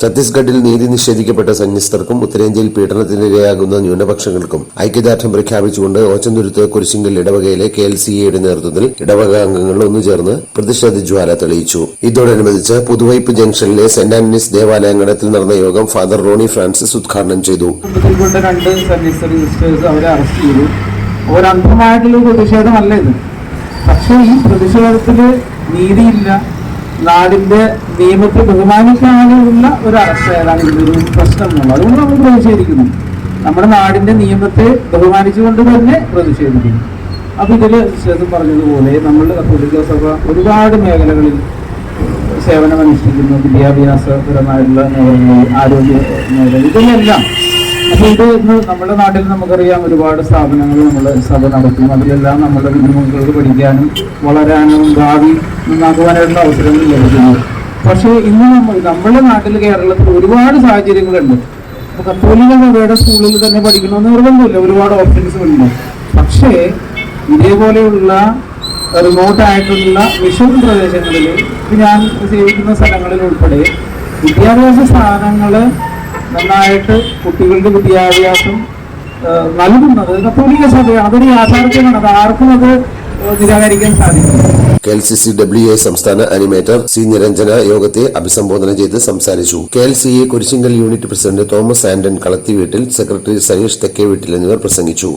ഛത്തീസ്ഗഡിൽ നീതി നിഷേധിക്കപ്പെട്ട സന്യസ്തർക്കും ഉത്തരേന്ത്യയിൽ പീഡനത്തിനിരയാകുന്ന ന്യൂനപക്ഷങ്ങൾക്കും ഐക്യദാർഢ്യം പ്രഖ്യാപിച്ചുകൊണ്ട് ഓച്ചന്തുരുത്ത് കുരിശിങ്കൽ ഇടവകയിലെ കെ എൽ സി എയുടെ നേതൃത്വത്തിൽ ഇടവക അംഗങ്ങൾ ഒന്നുചേർന്ന് പ്രതിഷേധ ജ്വാല തെളിയിച്ചു. ഇതോടനുബന്ധിച്ച് പുതുവൈപ്പ് ജംഗ്ഷനിലെ സെന്റ് ആന്റണീസ് ദേവാലയങ്ങളിൽ നടന്ന യോഗം ഫാദർ റോണി ഫ്രാൻസിസ് ഉദ്ഘാടനം ചെയ്തു. രണ്ട് അവരെ അറസ്റ്റ് ചെയ്തു. പ്രതിഷേധമല്ല ഇത്. പക്ഷേ ഈ പ്രതിഷേധത്തിൽ നീതിയില്ല. നാടിന്റെ നിയമത്തെ ബഹുമാനിക്കാനുള്ള ഒരു അറസ്റ്റായതാണ് ഇതൊരു പ്രശ്നം എന്നുള്ളത് അതുകൊണ്ട് നമ്മൾ പ്രതിഷേധിക്കുന്നു. നമ്മുടെ നാടിന്റെ നിയമത്തെ ബഹുമാനിച്ചുകൊണ്ട് തന്നെ പ്രതിഷേധിക്കുന്നു. അപ്പൊ ഇതിൽ ശേഷം പറഞ്ഞതുപോലെ നമ്മൾ കത്തോലിക്ക സഭ ഒരുപാട് മേഖലകളിൽ സേവനമനുഷ്ഠിക്കുന്നു. വിദ്യാഭ്യാസപരമായിട്ടുള്ള മേഖലകളിൽ ആരോഗ്യ മേഖല ഇതിലെല്ലാം നമ്മുടെ നാട്ടിൽ നമുക്കറിയാം ഒരുപാട് സ്ഥാപനങ്ങൾ നമ്മൾ സഭ നടത്തും. അതിലെല്ലാം നമ്മുടെ ബുദ്ധിമുട്ടുകൾ പഠിക്കാനും വളരാനും ഭാവി നന്നാക്കുവാനായിട്ടുള്ള അവസരങ്ങൾ ലഭിക്കുന്നു. പക്ഷേ ഇന്ന് നമ്മൾ നമ്മുടെ നാട്ടിൽ കേരളത്തിൽ ഒരുപാട് സാഹചര്യങ്ങളുണ്ട്. കത്തോലിക സഭയുടെ സ്കൂളിൽ തന്നെ പഠിക്കണമെന്ന് നിർബന്ധമില്ല. ഒരുപാട് ഓപ്ഷൻസ് ഉണ്ട്. പക്ഷേ ഇതേപോലെയുള്ള റിമോട്ട് ആയിട്ടുള്ള മിഷൻ പ്രദേശങ്ങളിൽ ഞാൻ സേവിക്കുന്ന സ്ഥലങ്ങളിൽ ഉൾപ്പെടെ വിദ്യാഭ്യാസ സ്ഥാപനങ്ങൾ നന്നായിട്ട് കുട്ടികളുടെ വിദ്യാഭ്യാസം നൽകുന്നത്. കത്തോലിക്ക സഭയാണ്. അതൊരു യാഥാർത്ഥ്യമാണ്. അത് ആർക്കും അത് നിരാകരിക്കാൻ സാധിക്കും K L C C W A സംസ്ഥാന അനിമേറ്റർ സി നിരഞ്ജന യോഗത്തെ അഭിസംബോധന ചെയ്ത് സംസാരിച്ചു. K L C A Kurisingal unit president Thomas Anton Kalathiveettil secretary Saneesh Thekke Veettil എന്നിവർ പ്രസംഗിച്ചു.